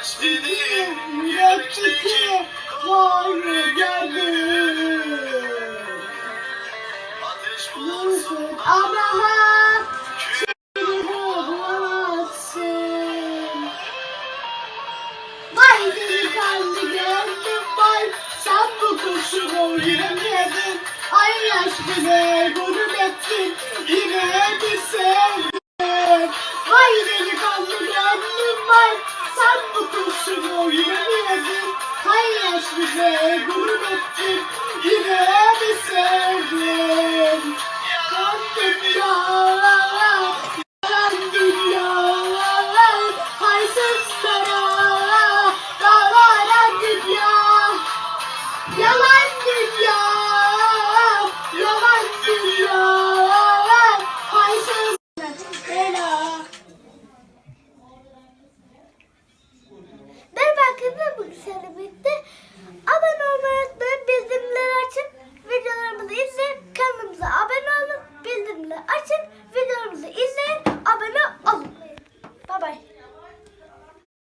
Aşk dediğim Yürekteki varlığı geldi. ateş Bulursun Abraham seni bulamazsın. Vay delikanlı gönlüm vay sen bu kurşunu yürümedin. Ay yaşlı ve ve gurbettin yine bir sevdin. Yalan dünya, yalan dünya, haysızlara, yalan dünya, yalan dünya, yalan dünya, haysızlara. Merhaba arkadaşlar bugün sizlerle birlikte